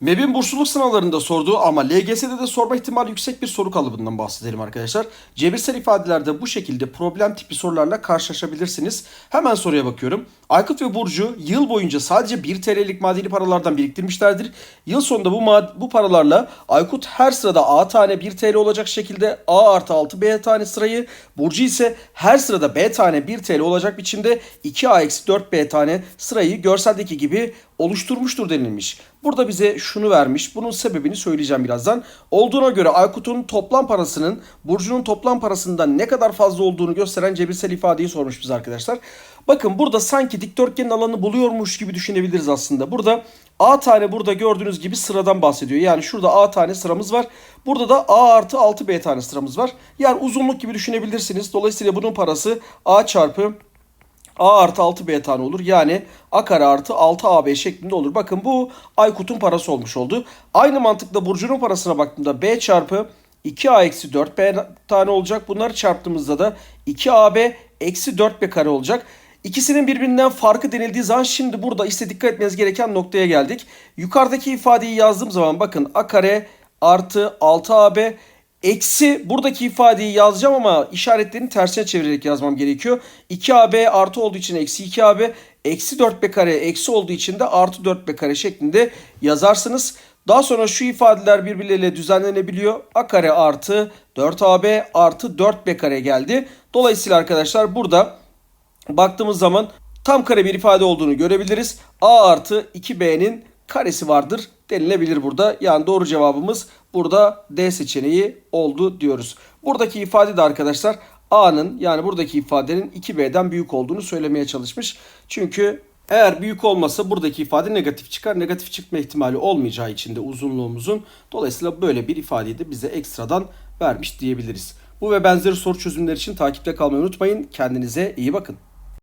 MEB'in bursluluk sınavlarında sorduğu ama LGS'de de sorma ihtimali yüksek bir soru kalıbından bahsedelim arkadaşlar. Cebirsel ifadelerde bu şekilde problem tipi sorularla karşılaşabilirsiniz. Hemen soruya bakıyorum. Aykut ve Burcu yıl boyunca sadece 1 TL'lik madeni paralardan biriktirmişlerdir. Yıl sonunda bu, bu paralarla Aykut her sırada A tane 1 TL olacak şekilde A artı 6 B tane sırayı, Burcu ise her sırada B tane 1 TL olacak biçimde 2A eksi 4 B tane sırayı görseldeki gibi oluşturmuştur denilmiş. Burada bize şunu vermiş. Bunun sebebini söyleyeceğim birazdan. Olduğuna göre Aykut'un toplam parasının Burcu'nun toplam parasından ne kadar fazla olduğunu gösteren cebirsel ifadeyi sormuş bize arkadaşlar. Bakın burada sanki dikdörtgenin alanını buluyormuş gibi düşünebiliriz aslında. Burada A tane burada gördüğünüz gibi sıradan bahsediyor. Yani şurada A tane sıramız var. Burada da A artı 6 B tane sıramız var. Yani uzunluk gibi düşünebilirsiniz. Dolayısıyla bunun parası A çarpı A artı 6B tane olur. Yani A kare artı 6AB şeklinde olur. Bakın bu Aykut'un parası olmuş oldu. Aynı mantıkla Burcu'nun parasına baktığımda B çarpı 2A eksi 4B tane olacak. Bunları çarptığımızda da 2AB eksi 4B kare olacak. İkisinin birbirinden farkı denildiği zaman şimdi burada işte dikkat etmeniz gereken noktaya geldik. Yukarıdaki ifadeyi yazdığım zaman bakın A kare artı 6AB Eksi buradaki ifadeyi yazacağım ama işaretlerini tersine çevirerek yazmam gerekiyor. 2AB artı olduğu için eksi 2AB. Eksi 4B kare eksi olduğu için de artı 4B kare şeklinde yazarsınız. Daha sonra şu ifadeler birbirleriyle düzenlenebiliyor. A kare artı 4AB artı 4B kare geldi. Dolayısıyla arkadaşlar burada baktığımız zaman tam kare bir ifade olduğunu görebiliriz. A artı 2B'nin karesi vardır denilebilir burada. Yani doğru cevabımız burada D seçeneği oldu diyoruz. Buradaki ifade de arkadaşlar A'nın yani buradaki ifadenin 2B'den büyük olduğunu söylemeye çalışmış. Çünkü eğer büyük olmasa buradaki ifade negatif çıkar. Negatif çıkma ihtimali olmayacağı için de uzunluğumuzun. Dolayısıyla böyle bir ifadeyi de bize ekstradan vermiş diyebiliriz. Bu ve benzeri soru çözümleri için takipte kalmayı unutmayın. Kendinize iyi bakın.